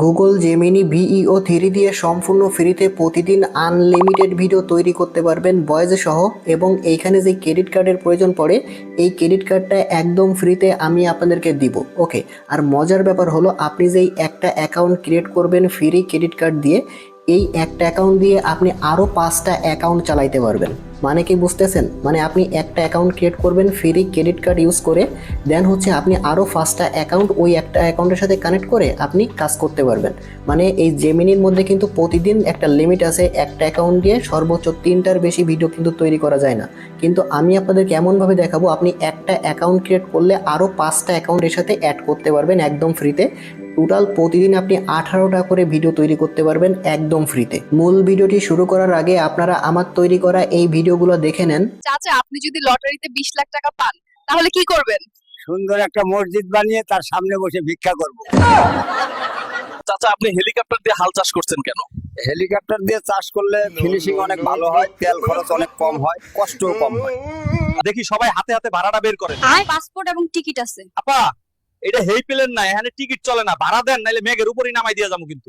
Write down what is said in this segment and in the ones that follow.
Google Gemini Veo three দিয়ে সম্পূর্ণ ফ্রিতে প্রতিদিন আনলিমিটেড ভিডিও তৈরি করতে পারবেন ভয়েস সহ এবং এইখানে যে ক্রেডিট কার্ডের প্রয়োজন পড়ে, এই ক্রেডিট কার্ডটা একদম ফ্রিতে আমি আপনাদেরকে দিব। ওকে, আর মজার ব্যাপার হলো আপনি যেই একটা অ্যাকাউন্ট ক্রিয়েট করবেন ফ্রি ক্রেডিট কার্ড দিয়ে, এই একটা অ্যাকাউন্ট দিয়ে আপনি আরও পাঁচটা অ্যাকাউন্ট চালাইতে পারবেন। মানে কি বুঝতেছেন? মানে আপনি একটা অ্যাকাউন্ট ক্রিয়েট করবেন ফ্রি ক্রেডিট কার্ড ইউজ করে দেন হচ্ছে আপনি আরও পাঁচটা অ্যাকাউন্ট ওই একটা অ্যাকাউন্টের সাথে কানেক্ট করে আপনি কাজ করতে পারবেন। মানে এই জেমিনির মধ্যে কিন্তু প্রতিদিন একটা লিমিট আছে, একটা অ্যাকাউন্ট দিয়ে সর্বোচ্চ তিনটার বেশি ভিডিও কিন্তু তৈরি করা যায় না। কিন্তু আমি আপনাদেরকে এমনভাবে দেখাবো, আপনি একটা অ্যাকাউন্ট ক্রিয়েট করলে আরও পাঁচটা অ্যাকাউন্টের সাথে অ্যাড করতে পারবেন একদম ফ্রিতে টোটাল প্রতিদিন আপনি আঠারোটা করে ভিডিও তৈরি করতে পারবেন একদম ফ্রিতে মূল ভিডিওটি শুরু করার আগে আপনারা আমার তৈরি করা এই ভিডিওগুলো দেখে নেন। চাচা আপনি যদি লটারিতে বিশ লাখ টাকা পান তাহলে কি করবেন? সুন্দর একটা মসজিদ বানিয়ে তার সামনে বসে ভিক্ষা করব। চাচা আপনি হেলিকপ্টার দিয়ে হাল চাষ করছেন কেন? হেলিকপ্টার দিয়ে চাষ করলে ফিনিশিং অনেক ভালো হয় তেল খরচ অনেক কম হয় কষ্টও কম হয়। দেখি সবাই হাতে হাতে ভাড়াটা বের করেন। পাসপোর্ট এবং টিকিট আছে। আপা এটা হেই পেলেন না, এখানে টিকিট চলে না, ভাড়া দেন, নাইলে মেঘের উপরই নামাই দিয়ে যাব কিন্তু।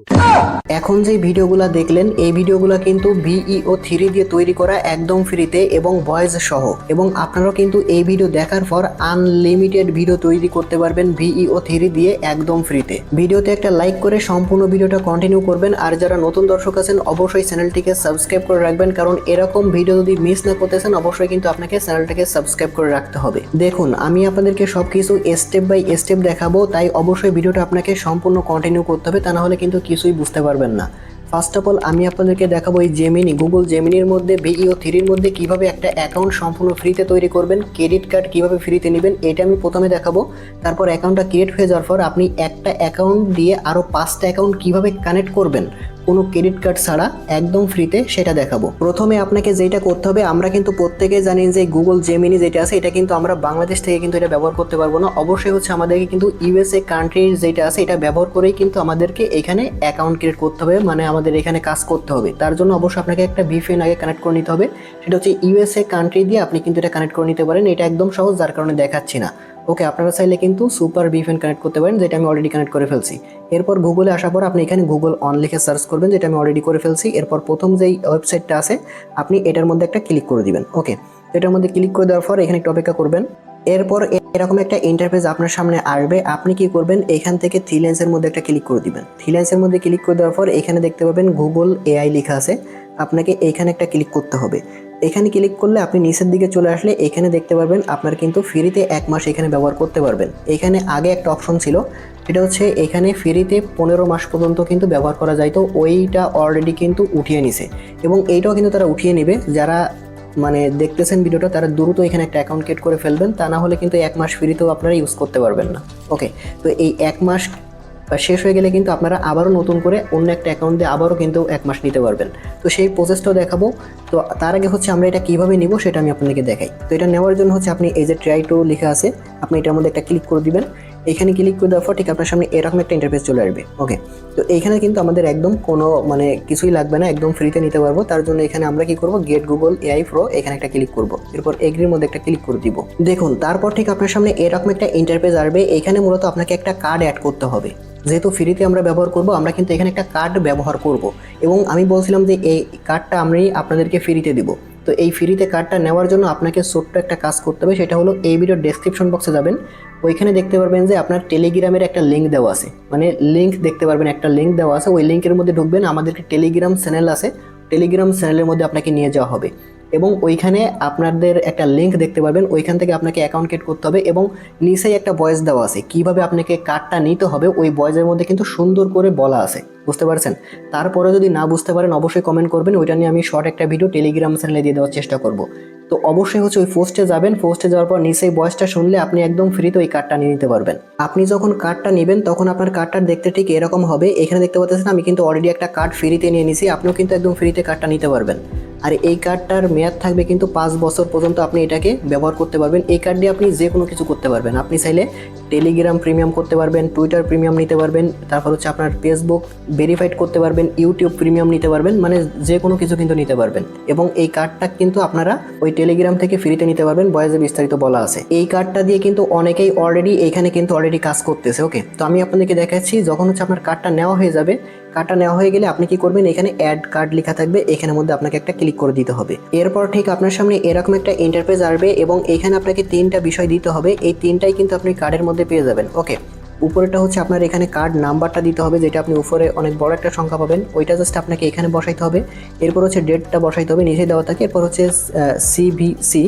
এখন যে ভিডিওগুলো দেখলেন, এই ভিডিওগুলো কিন্তু ভিইও থ্রি দিয়ে তৈরি করা একদম ফ্রিতে এবং ভয়েস সহ। এবং আপনারাও কিন্তু এই ভিডিও দেখার পর আনলিমিটেড ভিডিও তৈরি করতে পারবেন ভিইও থ্রি দিয়ে একদম ফ্রিতে। ভিডিওতে একটা লাইক করে সম্পূর্ণ ভিডিওটা কন্টিনিউ করবেন, আর যারা নতুন দর্শক আছেন, অবশ্যই চ্যানেলটিকে সাবস্ক্রাইব করে রাখবেন, কারণ এরকম ভিডিও যদি মিস না করতেছেন অবশ্যই কিন্তু আপনাকে চ্যানেলটাকে সাবস্ক্রাইব করে রাখতে হবে। দেখুন, আমি আপনাদেরকে সবকিছু স্টেপ বাই স্টেপ দেখাবো, তাই অবশ্যই ভিডিওটা আপনাকে সম্পূর্ণ কন্টিনিউ করতে হবে, তা না হলে কিন্তু কিছুই বুঝতে পারবেন না। ফার্স্ট অফ অল আমি আপনাদেরকে দেখাবো এই জেমিনি গুগল জেমিনির মধ্যে ভিইও থ্রির মধ্যে কীভাবে একটা অ্যাকাউন্ট সম্পূর্ণ ফ্রিতে তৈরি করবেন ক্রেডিট কার্ড কীভাবে ফ্রিতে নেবেন, এটা আমি প্রথমে দেখাবো। তারপর অ্যাকাউন্টটা ক্রিয়েট হয়ে যাওয়ার পর আপনি একটা অ্যাকাউন্ট দিয়ে আরও পাঁচটা অ্যাকাউন্ট কীভাবে কানেক্ট করবেন কোনো ক্রেডিট কার্ড ছাড়া একদম ফ্রিতে সেটা দেখাবো। প্রথমে আপনাকে যেটা করতে হবে, আমরা কিন্তু প্রত্যেকে জানি যে গুগল জেমিনি যেটা আছে, এটা কিন্তু আমরা বাংলাদেশ থেকে কিন্তু এটা ব্যবহার করতে পারব না। অবশ্যই হচ্ছে আমাদেরকে কিন্তু ইউএসএ কান্ট্রির যেটা আছে, এটা ব্যবহার করেই কিন্তু আমাদেরকে এখানে অ্যাকাউন্ট ক্রিয়েট করতে হবে মানে আমাদের এখানে কাজ করতে হবে। তার জন্য অবশ্যই আপনাকে একটা ভিপিএন আগে কানেক্ট করে নিতে হবে। সেটা হচ্ছে ইউএসএ কান্ট্রি দিয়ে আপনি কিন্তু এটা কানেক্ট করে নিতে পারেন। এটা একদম সহজ, যার কারণে দেখাচ্ছি না। ওকে আপনারা চাইলে কিন্তু সুপার ভিপিএন কানেক্ট করতে পারেন, যেটা আমি অলরেডি কানেক্ট করে ফেলছি। এরপর গুগলে আসার পর আপনি এখানে গুগল অন লিখে সার্চ করবেন, যেটা আমি অলরেডি করে ফেলছি। এরপর প্রথম যেই ওয়েবসাইটটা আছে, আপনি এটার মধ্যে একটা ক্লিক করে দিবেন। ওকে এটার মধ্যে ক্লিক করে দেওয়ার পর এখানে একটু অপেক্ষা করবেন। এরপর এরকম একটা ইন্টারফেস আপনার সামনে আসবে। আপনি কি করবেন, এখান থেকে থ্রি লেন্সের মধ্যে একটা ক্লিক করে দিবেন। থ্রি লেন্সের মধ্যে ক্লিক করে দেওয়ার পর এখানে দেখতে পাবেন গুগল এআই লেখা আছে। আপনাকে এইখানে একটা ক্লিক করতে হবে। এখানে ক্লিক করলে আপনি নিচের দিকে চলে আসলে এখানে দেখতে পারবেন আপনার কিন্তু ফ্রিতে এক মাস এখানে ব্যবহার করতে পারবেন। এখানে আগে একটা অপশন ছিল, সেটা হচ্ছে এখানে ফ্রিতে পনেরো মাস পর্যন্ত কিন্তু ব্যবহার করা যায়। তো ওইটা অলরেডি কিন্তু উঠিয়ে নিছে এবং এইটাও কিন্তু তারা উঠিয়ে নেবে। যারা মানে দেখতেছেন ভিডিওটা, তারা দ্রুত এখানে একটা অ্যাকাউন্ট ক্রিয়েট করে ফেলবেন। তা না হলে কিন্তু এক মাস ফ্রিতেও আপনারা ইউজ করতে পারবেন না। ওকে তো এই এক মাস শেষ হয়ে গেলে কিন্তু আপনারা আবারও নতুন করে অন্য একটা অ্যাকাউন্ট দিয়ে আবারও কিন্তু এক মাস নিতে পারবেন। তো সেই প্রসেসটাও দেখাবো। তো তার আগে হচ্ছে আমরা এটা কীভাবে নিব সেটা আমি আপনাদেরকে দেখাই। তো এটা নেওয়ার জন্য হচ্ছে আপনি এই যে ট্রাই টু লেখা আছে, আপনি এটার মধ্যে একটা ক্লিক করে দিবেন। এখানে ক্লিক করে দেওয়ার পর ঠিক আপনার সামনে এরকম একটা ইন্টারফেস চলে আসবে। ওকে তো এইখানে কিন্তু আমাদের একদম কোনো মানে কিছুই লাগবে না, একদম ফ্রিতে নিতে পারব। তার জন্য এখানে আমরা কি করব? গেট গুগল এআই প্রো এখানে একটা ক্লিক করব। এরপর এগ্রির মধ্যে একটা ক্লিক করে দিব। দেখুন, তারপর ঠিক আপনার সামনে এরকম একটা ইন্টারফেস আসবে। এখানে মূলত আপনাকে একটা কার্ড অ্যাড করতে হবে। যেহেতু ফ্রিতে আমরা ব্যবহার করব, আমরা কিন্তু এখানে একটা কার্ড ব্যবহার করব। এবং আমি বলছিলাম যে এই কার্ডটা আমি আপনাদেরকে ফ্রিতে দিব। তো এই ফ্রিতে কার্ডটা নেওয়ার জন্য আপনাকে ছোট্ট একটা কাজ করতে হবে, সেটা হলো এই ভিডিওর ডেসক্রিপশন বক্সে যাবেন। ওইখানে দেখতে পারবেন যে আপনার টেলিগ্রামের একটা লিঙ্ক দেওয়া আছে। মানে লিঙ্ক দেখতে পারবেন, একটা লিঙ্ক দেওয়া আছে। ওই লিঙ্কের মধ্যে ঢুকবেন, আমাদেরকে টেলিগ্রাম চ্যানেল আছে। টেলিগ্রাম চ্যানেলের মধ্যে আপনাকে নিয়ে যাওয়া হবে। এবং ওইখানে আপনাদের একটা লিঙ্ক দেখতে পাবেন ওইখান থেকে আপনাকে অ্যাকাউন্ট ক্রিয়েট করতে হবে এবং নিচেই একটা ভয়েস দেওয়া আছে। কীভাবে আপনাকে কার্ডটা নিতে হবে, ওই ভয়েসের মধ্যে কিন্তু সুন্দর করে বলা আছে। বুঝতে পারছেন? তারপরে যদি না বুঝতে পারেন, অবশ্যই কমেন্ট করবেন। ওইটা নিয়ে আমি শর্ট একটা ভিডিও টেলিগ্রাম চ্যানেলে দিয়ে দেওয়ার চেষ্টা করব। তো অবশ্যই হচ্ছে ওই পোস্টে যাবেন পোস্টে যাওয়ার পর নিচে বয়সটা শুনলে আপনি একদম ফ্রিতে ওই কার্ডটা নিয়ে নিতে পারবেন। আপনি যখন কার্ডটা নেবেন, তখন আপনার কার্ডটা দেখতে ঠিক এরকম হবে, এখানে দেখতে পাচ্ছেন আমি কিন্তু অলরেডি একটা কার্ড ফ্রিতে নিয়ে নিছি, আপনিও কিন্তু একদম ফ্রিতে কার্ডটা নিতে পারবেন। আর এই কার্ডটার মেয়াদ থাকবে কিন্তু পাঁচ বছর পর্যন্ত আপনি এটাকে ব্যবহার করতে পারবেন। এই কার্ড দিয়ে আপনি যে কোনো কিছু করতে পারবেন। আপনি চাইলে টেলিগ্রাম প্রিমিয়াম করতে পারবেন টুইটার প্রিমিয়াম নিতে পারবেন, তারপর হচ্ছে আপনার ফেসবুক ভেরিফাইড করতে পারবেন ইউটিউব প্রিমিয়াম নিতে পারবেন মানে যে কোনো কিছু কিন্তু নিতে পারবেন। এবং এই কার্ডটা কিন্তু আপনারা ওই টেলিগ্রাম থেকে ফ্রিতে নিতে পারবেন, বয়েজে বিস্তারিত বলা আছে। এই কার্ডটা দিয়ে কিন্তু অনেকেই অলরেডি এখানে কিন্তু অলরেডি কাজ করতেছে ওকে তো আমি আপনাদেরকে দেখাচ্ছি, যখন হচ্ছে আপনার কার্ডটা নেওয়া হয়ে যাবে, কার্ডটা নেওয়া হয়ে গেলে আপনি কি করবেন, এখানে অ্যাড কার্ড লেখা থাকবে, এখানের মধ্যে আপনাকে একটা ক্লিক করে দিতে হবে। এরপর ঠিক আপনার সামনে এরকম একটা ইন্টারফেস আসবে এবং এখানে আপনাকে তিনটা বিষয় দিতে হবে, এই তিনটাই কিন্তু আপনি কার্ডের মধ্যে পেয়ে যাবেন ওকে উপরেটা হচ্ছে আপনার এখানে কার্ড নাম্বারটা দিতে হবে, যেটা আপনি উপরে অনেক বড় একটা সংখ্যা পাবেন। ওইটা জাস্ট আপনাকে এখানে বসাইতে হবে। এরপর হচ্ছে ডেটটা বসাইতে হবে, নিচে দেওয়া থাকে। এরপর হচ্ছে সিভিসি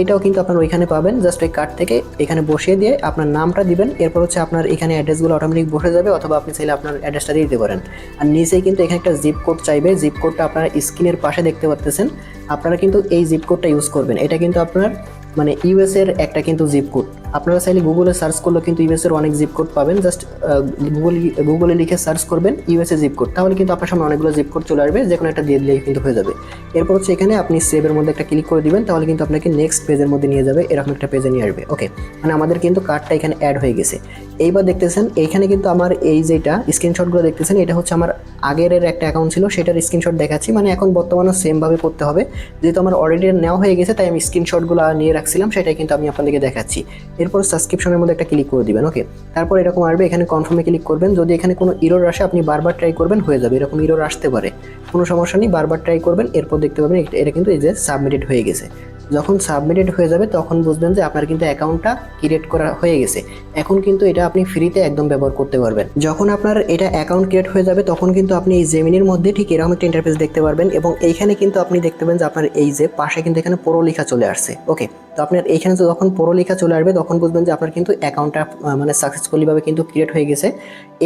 এটাও কিন্তু আপনার ওইখানে পাবেন। জাস্ট ওই কার্ড থেকে এখানে বসিয়ে দিয়ে আপনার নামটা দিবেন। এরপর হচ্ছে আপনার এখানে অ্যাড্রেসগুলো অটোমেটিক বসে যাবে, অথবা আপনি চাইলে আপনার অ্যাড্রেসটা দিয়ে দিতে পারেন। আর নিচেই কিন্তু এখানে একটা জিপ কোড চাইবে। জিপ কোডটা আপনারা স্ক্রিনের পাশে দেখতে পাচ্ছেন আপনারা কিন্তু এই জিপ কোডটা ইউজ করবেন। এটা কিন্তু আপনার মানে ইউএস এর একটা কিন্তু জিপ কোড আপনারা চাইলে গুগলে সার্চ করলেও কিন্তু ইউএসের অনেক জিপ কোড পাবেন। জাস্ট গুগল গুগলে লিখে সার্চ করবেন ইউএস এ জিপ কোড তাহলে কিন্তু আপনার সামনে অনেকগুলো জিপ কোড চলে আসবে যে কোনো একটা দিয়ে দিলেই কিন্তু হয়ে যাবে। এরপর হচ্ছে এখানে আপনি সেভের মধ্যে একটা ক্লিক করে দিবেন, তাহলে কিন্তু আপনাকে নেক্সট পেজের মধ্যে নিয়ে যাবে, এরকম একটা পেজে নিয়ে আসবে। ওকে মানে আমাদের কিন্তু কার্ডটা এখানে অ্যাড হয়ে গেছে। এইবার দেখতেছেন, এইখানে কিন্তু আমার এই যেটা স্ক্রিনশটগুলো দেখতেছেন, এটা হচ্ছে আমার আগের একটা অ্যাকাউন্ট ছিল, সেটার স্ক্রিনশট দেখাচ্ছি। মানে এখন বর্তমানে সেমভাবে করতে হবে। যেহেতু আমার অলরেডি নেওয়া হয়ে গেছে, তাই আমি স্ক্রিনশটগুলো নিয়ে রাখছিলাম, সেটাই কিন্তু আমি আপনাদেরকে দেখাচ্ছি। এরপর সাবস্ক্রিপশনের মধ্যে একটা ক্লিক করে দিবেন ওকে তারপর এরকম আসবে, এখানে কনফার্মে ক্লিক করবেন। যদি এখানে কোনো ইরোর আসে, আপনি বারবার ট্রাই করবেন, হয়ে যাবে, এরকম ইরোর আসতে পারে। কোনো সমস্যা নেই, বারবার ট্রাই করবেন, এরপর দেখতে পাবেন, এটা কিন্তু এই যে সাবমিটেড হয়ে গেছে। যখন সাবমিটেড হয়ে যাবে, তখন বুঝবেন যে আপনার কিন্তু অ্যাকাউন্টটা ক্রিয়েট করা হয়ে গেছে। এখন কিন্তু এটা আপনি ফ্রিতে একদম ব্যবহার করতে পারবেন। যখন আপনার এটা অ্যাকাউন্ট ক্রিয়েট হয়ে যাবে, তখন কিন্তু আপনি এই জেমিনির মধ্যে ঠিক এরকম একটা ইন্টারফেস দেখতে পারবেন এবং এইখানে কিন্তু আপনি দেখতে পাবেন যে আপনার এই যে পাশে কিন্তু এখানে পড়ো লেখা চলে আসছে। ওকে তো আপনার এইখানে তো যখন লেখা চলে আসবে, তখন বুঝবেন যে আপনার কিন্তু অ্যাকাউন্টটা মানে সাকসেসফুলিভাবে কিন্তু ক্রিয়েট হয়ে গেছে।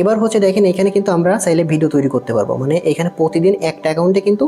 এবার হচ্ছে দেখেন, এখানে কিন্তু আমরা চাইলে ভিডিও তৈরি করতে পারব। মানে এখানে প্রতিদিন একটা অ্যাকাউন্টে কিন্তু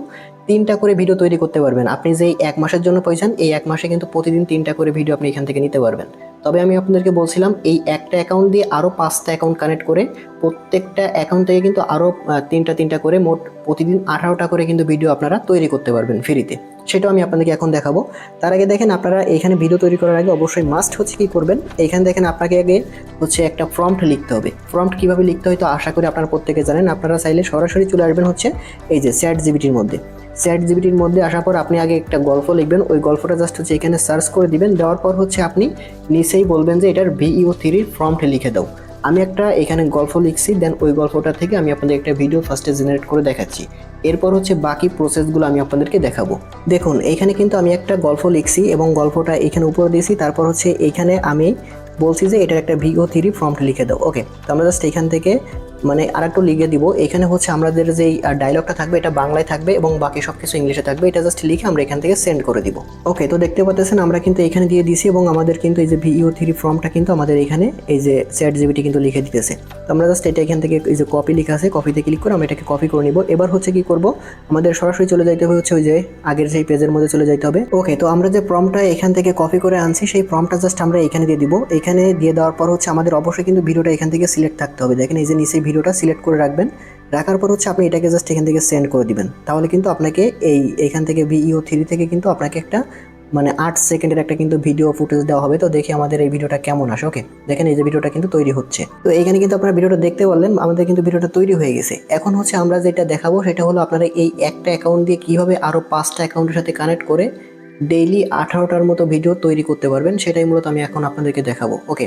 তিনটা করে ভিডিও তৈরি করতে পারবেন। আপনি যে এক মাসের জন্য পয়সান এই এক মাসে কিন্তু প্রতিদিন তিনটা করে ভিডিও আপনি এখান থেকে নিতে পারবেন। তবে আমি আপনাদেরকে বলছিলাম, এই একটা অ্যাকাউন্ট দিয়ে আরও পাঁচটা অ্যাকাউন্ট কানেক্ট করে প্রত্যেকটা অ্যাকাউন্ট থেকে কিন্তু আরও তিনটা তিনটা করে মোট প্রতিদিন আঠারোটা করে কিন্তু ভিডিও আপনারা তৈরি করতে পারবেন ফ্রিতে সেটাও আমি আপনাদেরকে এখন দেখাবো। তার আগে দেখেন আপনারা এখানে ভিডিও তৈরি করার আগে অবশ্যই মাস্ট হচ্ছে কি করবেন? এখানে দেখেন আপনাকে আগে হচ্ছে একটা ফ্রম্পট লিখতে হবে। ফ্রম্পট কীভাবে লিখতে হয় তো আশা করি আপনারা প্রত্যেকে জানেন। আপনারা চাইলে সরাসরি চলে আসবেন হচ্ছে এই যে স্যাট জিবিটির মধ্যে। স্যাট জিবিটির মধ্যে আসার পর আপনি আগে একটা গল্প লিখবেন। ওই গল্পটা জাস্ট হচ্ছে এখানে সার্চ করে দিবেন। দেওয়ার পর হচ্ছে আপনি নিচেই বলবেন যে এটার ভিইও থ্রির ফ্রম্পট লিখে দাও। আমি একটা এখানে গল্প লিখছি দেন ওই গল্পটা থেকে আমি আপনাদের একটা ভিডিও ফার্স্টে জেনারেট করে দেখাচ্ছি। এরপর হচ্ছে বাকি প্রসেসগুলো আমি আপনাদেরকে দেখাবো। দেখুন, এখানে কিন্তু আমি একটা গল্প লিখছি এবং গল্পটা এখানে উপরে দিয়েছি। তারপর হচ্ছে এখানে আমি বলছি যে এটার একটা ভিও থ্রি ফর্মটা লিখে দাও। ওকে তো আমরা জাস্ট এখান থেকে মানে আর একটু লিখে দিব। এখানে হচ্ছে আমাদের যেই ডায়লগটা থাকবে, এটা বাংলায় থাকবে এবং বাকি সব কিছু ইংলিশে থাকবে। এটা জাস্ট লিখে আমরা এখান থেকে সেন্ড করে দিব। ওকে তো দেখতে পাচ্ছেন আমরা কিন্তু এখানে দিয়ে দিছি এবং আমাদের কিন্তু এই যে ভিও থ্রি ফর্মটা কিন্তু আমাদের এখানে এই যে চ্যাট জিবিটি কিন্তু লিখে দিতেছে। তো আমরা জাস্ট এটা এখান থেকে এই যে কপি লেখা আছে কপিতে ক্লিক করে আমরা এটাকে কপি করে নিব। এবার হচ্ছে কি করব? আমাদের সরাসরি চলে যাইতে হবে হচ্ছে ওই যে আগের সেই পেজের মধ্যে চলে যাইতে হবে। ওকে তো আমরা যে প্রমটা এখান থেকে কপি করে আনছি, সেই প্রমটা জাস্ট আমরা এখানে দিয়ে দিব। এখানে দিয়ে দেওয়ার পর হচ্ছে আমাদের অবশ্যই কিন্তু ভিডিওটা এখান থেকে সিলেক্ট থাকতে হবে। দেখেন এই যে নিচে ভিডিওটা সিলেক্ট করে রাখবেন। রাখার পর হচ্ছে আপনি এটাকে জাস্ট এখান থেকে সেন্ড করে দিবেন। তাহলে কিন্তু আপনাকে এই এখান থেকে ভিইও থ্রি থেকে কিন্তু আপনাকে একটা মানে আট সেকেন্ডের একটা কিন্তু ভিডিও ফুটেজ দেওয়া হবে। তো দেখি আমাদের এই ভিডিওটা কেমন আসে ওকে দেখেন এই যে ভিডিওটা কিন্তু তৈরি হচ্ছে। তো এখানে কিন্তু আপনারা ভিডিওটা দেখতে পারলেন, আমাদের কিন্তু ভিডিওটা তৈরি হয়ে গেছে। এখন হচ্ছে আমরা যেটা দেখাবো সেটা হলো আপনারা এই একটা অ্যাকাউন্ট দিয়ে কীভাবে আরও পাঁচটা অ্যাকাউন্টের সাথে কানেক্ট করে ডেইলি আঠারোটার মতো ভিডিও তৈরি করতে পারবেন, সেটাই মূলত আমি এখন আপনাদেরকে দেখাবো ওকে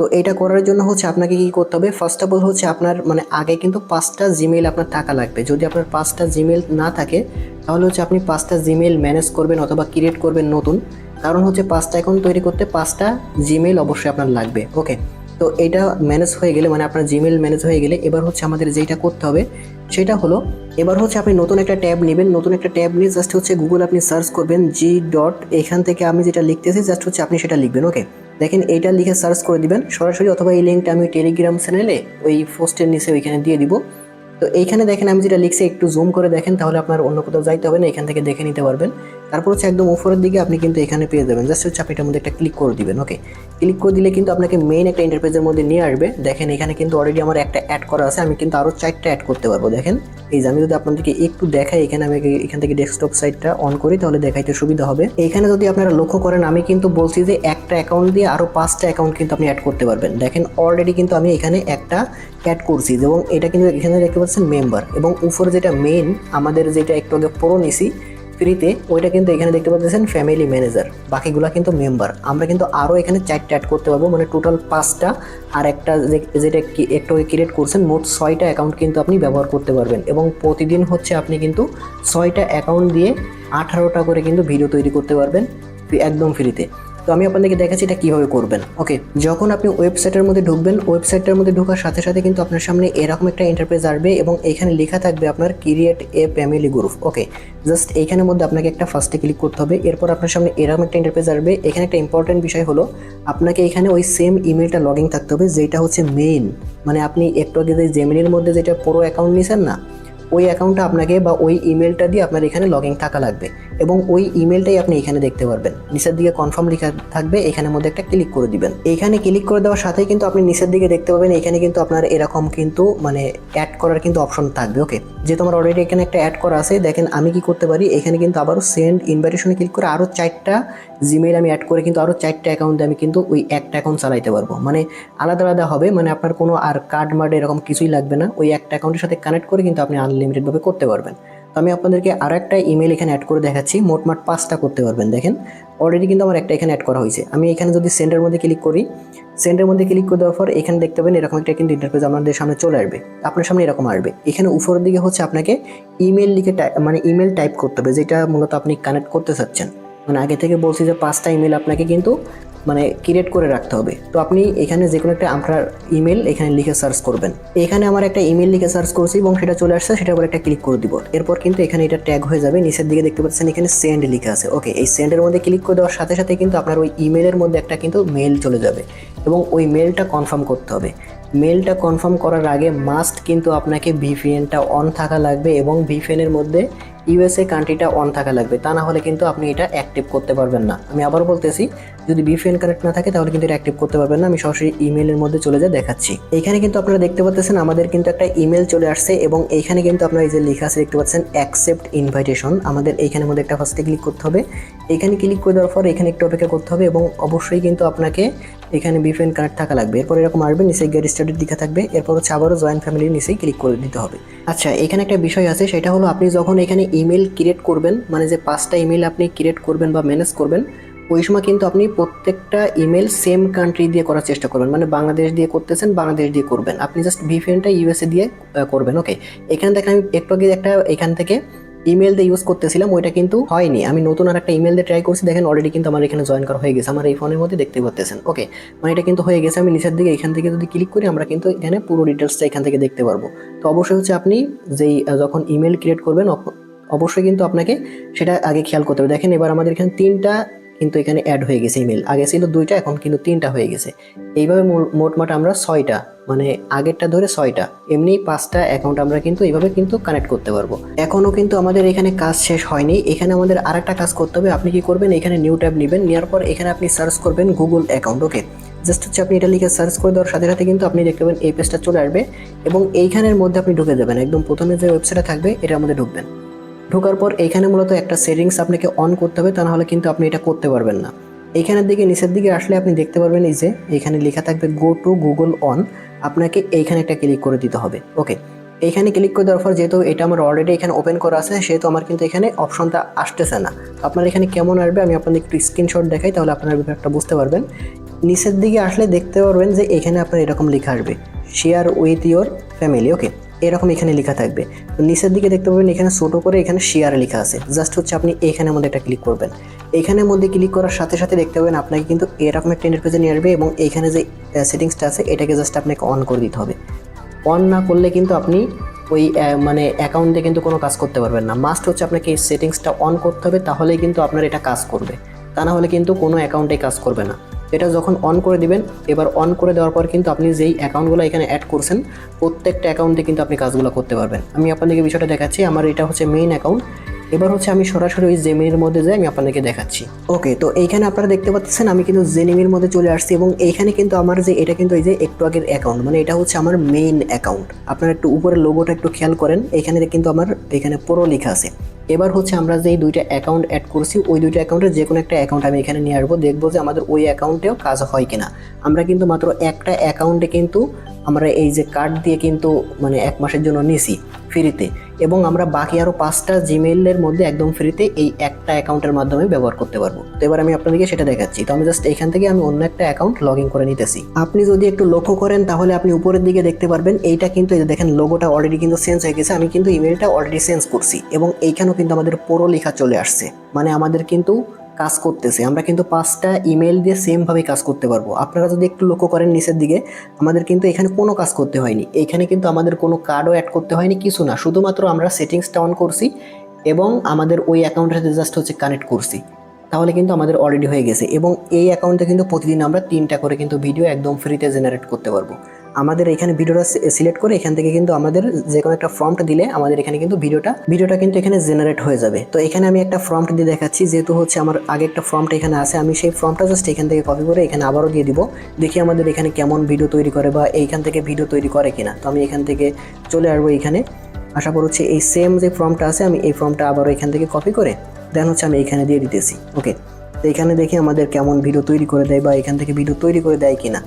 তো এটা করার জন্য হচ্ছে আপনাকে কি করতে হবে? ফার্স্ট অফ অল হচ্ছে আপনার মানে আগে কিন্তু পাঁচটা জিমেইল আপনার টাকা লাগবে। যদি আপনার পাঁচটা জিমেল না থাকে, তাহলে হচ্ছে আপনি পাঁচটা জিমেল ম্যানেজ করবেন অথবা ক্রিয়েট করবেন নতুন। কারণ হচ্ছে পাঁচটা অ্যাকাউন্ট তৈরি করতে পাঁচটা জিমেল অবশ্যই আপনার লাগবে। ওকে তো এটা ম্যানেজ হয়ে গেলে মানে আপনার জিমেইল ম্যানেজ হয়ে গেলে এবার হচ্ছে আমাদের যেটা করতে হবে, সেটা হলো এবার হচ্ছে আপনি নতুন একটা ট্যাব নেবেন। নতুন একটা ট্যাব নিয়ে জাস্ট হচ্ছে গুগল আপনি সার্চ করবেন জি ডট এখান থেকে আমি যেটা লিখতেছি জাস্ট হচ্ছে আপনি সেটা লিখবেন। ওকে দেখেন এটা লিখে সার্চ করে দিবেন। সরাসরি অথবা এই লিঙ্কটা আমি টেলিগ্রাম চ্যানেলে ওই পোস্টের নিচে ওইখানে দিয়ে দিব। তো এইখানে দেখেন আমি যেটা লিখছি, একটু জুম করে দেখেন, তাহলে আপনার অন্য কোথাও যাইতে হবে না, এখান থেকে দেখে নিতে পারবেন। তারপর হচ্ছে একদম উপরের দিকে আপনি কিন্তু এখানে পেয়ে যাবেন। জাস্ট হচ্ছে আপনি এটার মধ্যে একটা ক্লিক করে দিবেন ওকে ক্লিক করে দিলে কিন্তু আপনাকে মেইন একটা ইন্টারফেসের মধ্যে নিয়ে আসবে। দেখেন, এখানে কিন্তু অলরেডি আমার একটা অ্যাড করা আছে, আমি কিন্তু আরও চারটা অ্যাড করতে পারব। দেখেন, এই যে আমি যদি আপনাদেরকে একটু দেখাই, এখানে আমি এখান থেকে ডেস্কটপ সাইটটা অন করি, তাহলে দেখাইতে সুবিধা হবে। এখানে যদি আপনারা লক্ষ্য করেন, আমি কিন্তু বলছি যে একটা অ্যাকাউন্ট দিয়ে আরও পাঁচটা অ্যাকাউন্ট কিন্তু আপনি অ্যাড করতে পারবেন। দেখেন অলরেডি কিন্তু আমি এখানে একটা অ্যাড করছি, এবং এটা কিন্তু এখানে দেখতে পাচ্ছেন মেম্বার এবং উপরে যেটা মেন আমাদের যেটা একটু আগে পুরো নিছি ফ্রিতে ওইটা কিন্তু এখানে দেখতে পাচ্ছেন ফ্যামিলি ম্যানেজার বাকিগুলা কিন্তু মেম্বার আমরা কিন্তু আরও এখানে চারটা অ্যাড করতে পারব। মানে টোটাল পাঁচটা। আর একটা যেটা একটু ক্রিয়েট করছেন, মোট ছয়টা অ্যাকাউন্ট কিন্তু আপনি ব্যবহার করতে পারবেন। এবং প্রতিদিন হচ্ছে আপনি কিন্তু ছয়টা অ্যাকাউন্ট দিয়ে আঠারোটা করে কিন্তু ভিডিও তৈরি করতে পারবেন একদম ফ্রিতে তো আমি আপনাদেরকে দেখাচ্ছি এটা কীভাবে করবেন। ওকে যখন আপনি ওয়েবসাইটের মধ্যে ঢুকবেন ওয়েবসাইটের মধ্যে ঢোকার সাথে সাথে কিন্তু আপনার সামনে এরকম একটা ইন্টারফেস আসবে এবং এখানে লেখা থাকবে আপনার create a family group okay just এইখানের মধ্যে আপনাকে একটা ফার্স্টে ক্লিক করতে হবে। এরপর আপনার সামনে এরকম একটা ইন্টারফেস আসবে। এখানে একটা ইম্পর্টেন্ট বিষয় হলো, আপনাকে এখানে ওই সেম ইমেলটা লগ ইন থাকতে হবে, যেটা হচ্ছে মেইন মানে আপনি একটু আগে যে জেমিনির মধ্যে যেটা পুরো অ্যাকাউন্ট নিয়েছেন না ওই অ্যাকাউন্টটা আপনাকে বা ওই ইমেলটা দিয়ে আপনার এখানে লগ ইন থাকা লাগবে এবং ওই ইমেলটাই আপনি এখানে দেখতে পারবেন। নিচের দিকে কনফার্ম লেখা থাকবে, এখানের মধ্যে একটা ক্লিক করে দিবেন। এখানে ক্লিক করে দেওয়ার সাথেই কিন্তু আপনি নিচের দিকে দেখতে পাবেন, এখানে কিন্তু আপনার এরকম কিন্তু মানে অ্যাড করার কিন্তু অপশন থাকবে ওকে যেহেতু আমার অলরেডি এখানে একটা অ্যাড করা আছে, দেখেন আমি কি করতে পারি, এখানে কিন্তু আবারও সেন্ড ইনভাইটেশনে ক্লিক করে আরও চারটা জিমেল আমি অ্যাড করে কিন্তু আরও চারটা অ্যাকাউন্টে আমি কিন্তু ওই একটা অ্যাকাউন্ট চালাইতে পারব। মানে আলাদা আলাদা হবে মানে আপনার কোনো আর কার্ড মার্ড এরকম কিছুই লাগবে না, ওই একটা অ্যাকাউন্টের সাথে কানেক্ট করে কিন্তু আপনি আনলিমিটেডভাবে করতে পারবেন। তো আমি আপনাদেরকে আরও একটা ইমেল এখানে অ্যাড করে দেখাচ্ছি। মোটমাট পাঁচটা করতে পারবেন, দেখেন। অলরেডি কিন্তু আমার একটা এখানে অ্যাড করা হয়েছে। আমি এখানে যদি সেন্ডের মধ্যে ক্লিক করি সেন্ডের মধ্যে ক্লিক করে দেওয়ার পর এখানে দেখতে পাবেন এরকম একটা কিন্তু ইন্টারফেস আমাদের সামনে চলে আসবে। আপনার সামনে এরকম আসবে। এখানে উপরের দিকে হচ্ছে আপনাকে ইমেল লিখে মানে ইমেল টাইপ করতে হবে, যেটা মূলত আপনি কানেক্ট করতে চাচ্ছেন। মানে আগে থেকে বলছি যে পাঁচটা ইমেল আপনাকে কিন্তু মানে ক্রিয়েট করে রাখতে হবে। তো আপনি এখানে যে কোনো একটা আপনার ইমেল এখানে লিখে সার্চ করবেন। এখানে আমার একটা ইমেল লিখে সার্চ করছি এবং সেটা চলে আসছে, সেটার উপর একটা ক্লিক করে দিব। এরপর কিন্তু এখানে এটা ট্যাগ হয়ে যাবে, নিচের দিকে দেখতে পাচ্ছেন এখানে সেন্ড লিখে আছে। ওকে এই সেন্ডের মধ্যে ক্লিক করে দেওয়ার সাথে সাথে কিন্তু আপনার ওই ইমেলের মধ্যে একটা কিন্তু মেল চলে যাবে এবং ওই মেলটা কনফার্ম করতে হবে। মেলটা কনফার্ম করার আগে মাস্ট কিন্তু আপনাকে ভিপিএনটা অন থাকা লাগবে এবং ভিপিএনের মধ্যে ইউএসএ কান্ট্রিটা অন থাকা লাগবে, তা না হলে কিন্তু আপনি এটা অ্যাক্টিভ করতে পারবেন না। আমি আবার বলতেছি, যদি ভিপিএন কানেক্ট না থাকে, তাহলে কিন্তু এটা অ্যাক্টিভ করতে পারবেন না। আমি সরাসরি ইমেলের মধ্যে চলে যা দেখাচ্ছি। এখানে কিন্তু আপনারা দেখতে পাচ্ছেন, আমাদের কিন্তু একটা ইমেল চলে আসছে এবং এইখানে কিন্তু আপনারা এই যে লেখা আছে, দেখতে পাচ্ছেন অ্যাকসেপ্ট ইনভাইটেশন আমাদের এইখানের মধ্যে একটা ফার্স্টে ক্লিক করতে হবে। এখানে ক্লিক করে দেওয়ার পর এখানে একটু অপেক্ষা করতে হবে এবং অবশ্যই কিন্তু আপনাকে এখানে ভিপিএন কানেক্ট থাকা লাগবে। এরপর এরকম আসবে নিচে গেট স্টার্টের দিকে থাকবে। এরপর হচ্ছে আবারও জয়েন্ট ফ্যামিলির নিচেই ক্লিক করে দিতে হবে। আচ্ছা এখানে একটা বিষয় আছে, সেটা হলো আপনি যখন এখানে ইমেল ক্রিয়েট করবেন মানে যে পাঁচটা ইমেল আপনি ক্রিয়েট করবেন বা ম্যানেজ করবেন, ওই সময় কিন্তু আপনি প্রত্যেকটা ইমেল সেম কান্ট্রি দিয়ে করার চেষ্টা করবেন। মানে বাংলাদেশ দিয়ে করতেছেন, বাংলাদেশ দিয়ে করবেন। আপনি জাস্ট ভিপিএনটা ইউএসএ দিয়ে করবেন ওকে এখানে দেখেন আমি একটু আগে একটা, এখান থেকে ইমেল দিয়ে ইউজ করতেছিলাম, ওইটা কিন্তু হয়নি। আমি নতুন আর একটা ইমেল দিয়ে ট্রাই করছি, দেখেন অলরেডি কিন্তু আমার এখানে জয়েন করা হয়ে গেছে। আমার এই ফোনের মধ্যে দেখতে পাচ্ছেন ওকে মানে এটা কিন্তু হয়ে গেছে। আমি নিচের দিকে, এখান থেকে যদি ক্লিক করি, আমরা কিন্তু এখানে পুরো ডিটেলসটা এখান থেকে দেখতে পারব। তো অবশ্যই হচ্ছে আপনি যেই যখন ইমেল ক্রিয়েট করবেন অবশ্যই কিন্তু আপনাকে সেটা আগে খেয়াল করতে হবে। দেখেন এবার আমাদের এখানে তিনটা কিন্তু এখানে অ্যাড হয়ে গেছে ইমেল আগে ছিল দুইটা, এখন কিন্তু তিনটা হয়ে গেছে। এইভাবে মোটমাট আমরা ছয়টা মানে আগেরটা ধরে ছয়টা। এমনি পাঁচটা অ্যাকাউন্ট আমরা কিন্তু এইভাবে কিন্তু কানেক্ট করতে পারব। এখনও কিন্তু আমাদের এখানে কাজ শেষ হয়নি। এখানে আমাদের আরেকটা কাজ করতে হবে। আপনি কি করবেন? এখানে নিউ ট্যাব নেবেন। নেওয়ার পর এখানে আপনি সার্চ করবেন গুগল অ্যাকাউন্ট ওকে জাস্ট হচ্ছে আপনি এটা লিখে সার্চ করে দেওয়ার সাথে সাথে কিন্তু আপনি দেখতে পাবেন এই পেজটা চলে আসবে এবং এইখানের মধ্যে আপনি ঢুকে যাবেন। একদম প্রথমে যে ওয়েবসাইটে থাকবে, এটার মধ্যে ঢুকবেন। ঢোকার পর এইখানে মূলত একটা সেটিংস আপনাকে অন করতে হবে, তা নাহলে কিন্তু আপনি এটা করতে পারবেন না। এইখানের দিকে নিচের দিকে আসলে আপনি দেখতে পারবেন এই যে এইখানে লেখা থাকবে গো টু গুগল অন আপনাকে এইখানে একটা ক্লিক করে দিতে হবে। ওকে এইখানে ক্লিক করে দেওয়ার পর যেহেতু এটা আমার অলরেডি এখানে ওপেন করা আছে, সেহেতু আমার কিন্তু এখানে অপশনটা আসতেছে না। আপনার এখানে কেমন আসবে আমি আপনাদের একটু স্ক্রিনশট দেখাই, তাহলে আপনার ব্যাপারটা বুঝতে পারবেন। নিচের দিকে আসলে দেখতে পারবেন যে এখানে আপনার এরকম লেখা আসবে share with your family okay এরকম এখানে লেখা থাকবে। তো নিচের দিকে দেখতে পাবেন এখানে ছোটো করে এখানে শেয়ার লেখা আছে। জাস্ট হচ্ছে আপনি এখানের মধ্যে একটা ক্লিক করবেন। এখানের মধ্যে ক্লিক করার সাথে সাথে দেখতে পাবেন আপনাকে কিন্তু এরকম একটা ইন্টারফেসে নিয়ে আসবে এবং এইখানে যে সেটিংসটা আছে, এটাকে জাস্ট আপনাকে অন করে দিতে হবে। অন না করলে কিন্তু আপনি ওই মানে অ্যাকাউন্টে কিন্তু কোনো কাজ করতে পারবেন না। মাস্ট হচ্ছে আপনাকে এই সেটিংসটা অন করতে হবে, তাহলেই কিন্তু আপনার এটা কাজ করবে। তা না হলে কিন্তু কোনো অ্যাকাউন্টে কাজ করবে না। এটা যখন অন করে দিবেন, এবার অন করে দেওয়ার পর কিন্তু আপনি যেই অ্যাকাউন্টগুলো এখানে অ্যাড করছেন, প্রত্যেকটা অ্যাকাউন্টে কিন্তু আপনি কাজগুলো করতে পারবেন। আমি আপনাদেরকে বিষয়টা দেখাচ্ছি, আমার এটা হচ্ছে মেইন অ্যাকাউন্ট এবার হচ্ছে আমি সরাসরি ওই জেমিনির মধ্যে যাই, আমি আপনাদেরকে দেখাচ্ছি। ওকে তো এইখানে আপনারা দেখতে পাচ্ছেন, আমি কিন্তু জেনিমির মধ্যে চলে আসছি এবং এইখানে কিন্তু আমার যে, এটা কিন্তু এই যে একটু আগের অ্যাকাউন্ট মানে এটা হচ্ছে আমার মেইন অ্যাকাউন্ট আপনারা একটু উপরে লোগোটা একটু খেয়াল করেন, এখানে কিন্তু আমার, এখানে পুরো লেখা আছে। এবার হচ্ছে আমরা যেই দুইটা অ্যাকাউন্ট অ্যাড করছি, ওই দুইটা অ্যাকাউন্টের যে কোনো একটা অ্যাকাউন্ট আমি এখানে নিয়ে আসব, দেখব যে আমাদের ওই অ্যাকাউন্টেও কাজ হয় কিনা। আমরা কিন্তু মাত্র একটা অ্যাকাউন্টে কিন্তু আমরা এই যে কার্ড দিয়ে কিন্তু মানে এক মাসের জন্য নিছি। ফ্রিতে এবং আমরা বাকি আরও পাঁচটা জিমেইলের মধ্যে একদম ফ্রিতে এই একটা অ্যাকাউন্টের মাধ্যমে ব্যবহার করতে পারব। তো এবার আমি আপনাদেরকে সেটা দেখাচ্ছি। তো আমি জাস্ট এখান থেকে আমি অন্য একটা অ্যাকাউন্ট লগ করে নিতেছি। আপনি যদি একটু লক্ষ্য করেন, তাহলে আপনি উপরের দিকে দেখতে পারবেন, এইটা কিন্তু এই দেখেন লোগোটা অলরেডি কিন্তু চেঞ্জ হয়ে গেছে। আমি কিন্তু ইমেলটা অলরেডি চেঞ্জ করছি এবং এইখানেও কিন্তু আমাদের পুরো লেখা চলে আসছে। মানে আমাদের কিন্তু কাজ করতেছে, আমরা কিন্তু পাঁচটা ইমেল দিয়ে সেমভাবে কাজ করতে পারব। আপনারা যদি একটু লক্ষ্য করেন নিচের দিকে, আমাদের কিন্তু এখানে কোনো কাজ করতে হয়নি। এখানে কিন্তু আমাদের কোনো কার্ডও অ্যাড করতে হয়নি, কিছু না। শুধুমাত্র আমরা সেটিংসটা অন করছি এবং আমাদের ওই অ্যাকাউন্টের সাথে জাস্ট হচ্ছে কানেক্ট করছি। তাহলে কিন্তু আমাদের অলরেডি হয়ে গেছে এবং এই অ্যাকাউন্টে কিন্তু প্রতিদিন আমরা তিনটা করে কিন্তু ভিডিও একদম ফ্রিতে জেনারেট করতে পারব। আমাদের এখানে ভিডিওটা সিলেক্ট করে এখান থেকে কিন্তু আমাদের যে কোনো একটা ফর্মটা দিলে আমাদের এখানে কিন্তু ভিডিওটা ভিডিওটা কিন্তু এখানে জেনারেট হয়ে যাবে। তো এখানে আমি একটা ফর্মটা দিয়ে দেখাচ্ছি, যেহেতু হচ্ছে আমার আগে একটা ফর্মটা এখানে আছে, আমি সেই ফর্মটা জাস্ট এখান থেকে কপি করে এখানে আবারও দিয়ে দিব। দেখি আমাদের এখানে কেমন ভিডিও তৈরি করে বা এইখান থেকে ভিডিও তৈরি করে কিনা। তো আমি এখান থেকে চলে আসব এখানে। আশা করছি এই সেম যে ফর্মটা আছে, আমি এই ফর্মটা আবারও এখান থেকে কপি করে দেন হচ্ছে আমি এখানে দিয়ে দিতেছি। ওকে তো এখানে দেখি আমাদের কেমন ভিডিও তৈরি করে দেয় বা এখান থেকে ভিডিও তৈরি করে দেয় কিনা।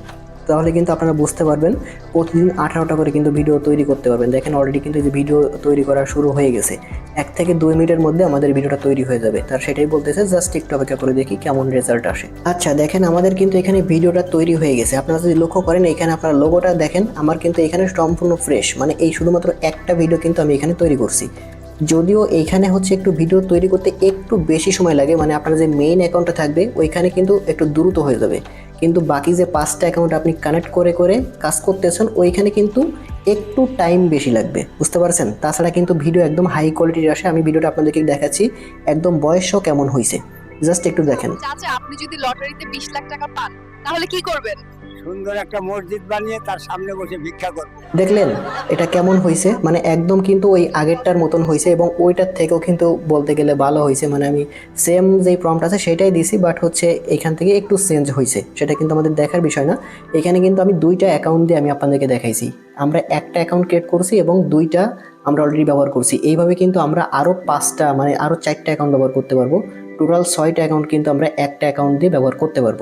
তাহলে কিন্তু আপনারা বুঝতে পারবেন প্রতিদিন আঠারোটা করে কিন্তু ভিডিও তৈরি করতে পারবেন। দেখেন অলরেডি কিন্তু যে ভিডিও তৈরি করা শুরু হয়ে গেছে। এক থেকে দুই মিনিটের মধ্যে আমাদের ভিডিওটা তৈরি হয়ে যাবে। তার সেটাই বলতেছে, জাস্ট একটু অপেক্ষা করে দেখি কেমন রেজাল্ট আসে। আচ্ছা দেখেন আমাদের কিন্তু এখানে ভিডিওটা তৈরি হয়ে গেছে। আপনারা যদি লক্ষ্য করেন, এখানে আপনার লোগোটা দেখেন, আমার কিন্তু এখানে সম্পূর্ণ ফ্রেশ মানে এই শুধুমাত্র একটা ভিডিও কিন্তু আমি এখানে তৈরি করছি। যদিও এইখানে হচ্ছে একটু ভিডিও তৈরি করতে একটু বেশি সময় লাগে মানে আপনার যে মেইন অ্যাকাউন্টটা থাকবে, ওইখানে কিন্তু একটু দ্রুত হয়ে যাবে। কিন্তু বাকি যে পাঁচটা অ্যাকাউন্ট আপনি কানেক্ট করে করে কাজ করতেছেন, ওইখানে কিন্তু একটু টাইম বেশি লাগবে। বুঝতে পারছেন? তাছাড়া কিন্তু ভিডিও একদম হাই কোয়ালিটির আসে। আমি ভিডিওটা আপনাদেরকে দেখাচ্ছি, একদম বয়সও কেমন হয়েছে জাস্ট একটু দেখেন। চাচা আপনি যদি লটারিতে বিশ লাখ টাকা পান, তাহলে কি করবেন? সুন্দর একটা মসজিদ বানিয়ে তার সামনে বসে ভিক্ষা করব। দেখলেন, এটা কেমন হয়েছে মানে একদম কিন্তু ওই আগেরটার মতন হয়েছে এবং ওইটার থেকেও কিন্তু বলতে গেলে ভালো হয়েছে মানে আমি সেম যেই প্রম্পট আছে সেটাই দিছি বাট হচ্ছে এখান থেকে একটু চেঞ্জ হয়েছে সেটা কিন্তু আমাদের দেখার বিষয় না। এখানে কিন্তু আমি দুইটা অ্যাকাউন্ট দিয়ে আমি আপনাদেরকে দেখাইছি। আমরা একটা অ্যাকাউন্ট ক্রিয়েট করছি এবং দুইটা আমরা অলরেডি ব্যবহার করছি। এইভাবে কিন্তু আমরা আরও পাঁচটা মানে আরও চারটা অ্যাকাউন্ট ব্যবহার করতে পারব। টোটাল ছয়টা অ্যাকাউন্ট কিন্তু আমরা একটা অ্যাকাউন্ট দিয়ে ব্যবহার করতে পারব।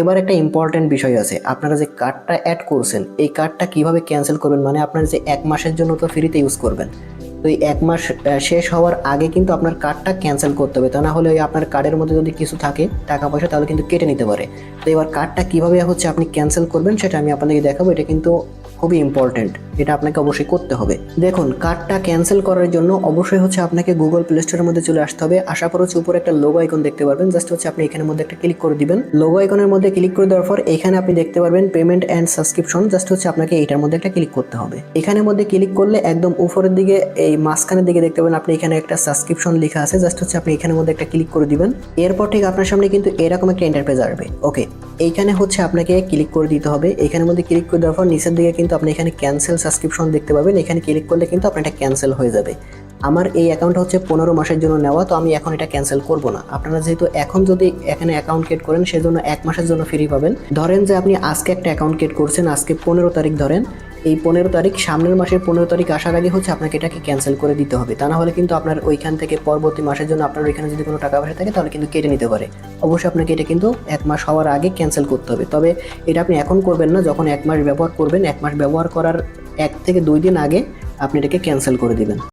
এবার একটা ইম্পর্ট্যান্ট বিষয় আছে। আপনারা যে কার্ডটা অ্যাড করছেন, এই কার্ডটা কীভাবে ক্যান্সেল করবেন? মানে আপনার যে এক মাসের জন্য তো ফ্রিতে ইউজ করবেন। তো এই এক মাস শেষ হওয়ার আগে কিন্তু আপনার কার্ডটা ক্যান্সেল করতে হবে। তা না হলে ওই আপনার কার্ডের মধ্যে যদি কিছু থাকে, টাকা পয়সা, তাহলে কিন্তু কেটে নিতে পারে। তো এবার কার্ডটা কীভাবে হচ্ছে আপনি ক্যান্সেল করবেন, সেটা আমি আপনাদেরকে দেখাবো। এটা কিন্তু খুবই ইম্পর্ট্যান্ট এটা আপনাকে অবশ্যই করতে হবে। দেখুন কার্ডটা ক্যান্সেল করার জন্য অবশ্যই হচ্ছে আপনাকে গুগল প্লে স্টোরের মধ্যে চলে আসতে হবে। আশা করা হচ্ছে উপরে একটা লোগো আইকন দেখতে পারবেন। জাস্ট হচ্ছে আপনি এখানের মধ্যে একটা ক্লিক করে দিবেন। লোগো আইকনের মধ্যে ক্লিক করে দেওয়ার পর এখানে আপনি দেখতে পারবেন পেমেন্ট অ্যান্ড সাবস্ক্রিপশন জাস্ট হচ্ছে আপনাকে এটার মধ্যে একটা ক্লিক করতে হবে। এখানের মধ্যে ক্লিক করলে একদম উপরের দিকে, এই মাঝখানের দিকে দেখতে পাবেন আপনি এখানে একটা সাবস্ক্রিপশন লেখা আছে। জাস্ট হচ্ছে আপনি এখানের মধ্যে একটা ক্লিক করে দিবেন। এরপর ঠিক আপনার সামনে কিন্তু এরকম একটা ইন্টারপেজ আসবে। ওকে এইখানে হচ্ছে আপনাকে ক্লিক করে দিতে হবে। এখানের মধ্যে ক্লিক করে দেওয়ার পর নিচের দিকে কিন্তু আপনি এখানে ক্যান্সেল সাবস্ক্রিপশন দেখতে পাবেন। এখানে ক্লিক করলে কিন্তু আপনার এটা ক্যান্সেল হয়ে যাবে। আমার এই অ্যাকাউন্ট হচ্ছে পনেরো মাসের জন্য নেওয়া, তো আমি এখন এটা ক্যান্সেল করব না। আপনারা যেহেতু এখন যদি এখানে অ্যাকাউন্ট ক্রিয়েট করেন, সেজন্য এক মাসের জন্য ফ্রি পাবেন। ধরেন যে আপনি আজকে একটা অ্যাকাউন্ট ক্রিয়েট করছেন, আজকে পনেরো তারিখ ধরেন। এই পনেরো তারিখ, সামনের মাসের পনেরো তারিখ আসার আগে হচ্ছে আপনাকে এটাকে ক্যান্সেল করে দিতে হবে। তা না হলে কিন্তু আপনার ওইখান থেকে পরবর্তী মাসের জন্য আপনার ওইখানে যদি কোনো টাকা পয়সা থাকে, তাহলে কিন্তু কেটে নিতে পারে। অবশ্যই আপনাকে এটা কিন্তু এক মাস হওয়ার আগে ক্যান্সেল করতে হবে। তবে এটা আপনি এখন করবেন না, যখন এক মাস ব্যবহার করবেন, এক মাস ব্যবহার করার এক থেকে দুই দিন আগে আপনি এটাকে ক্যান্সেল করে দিবেন।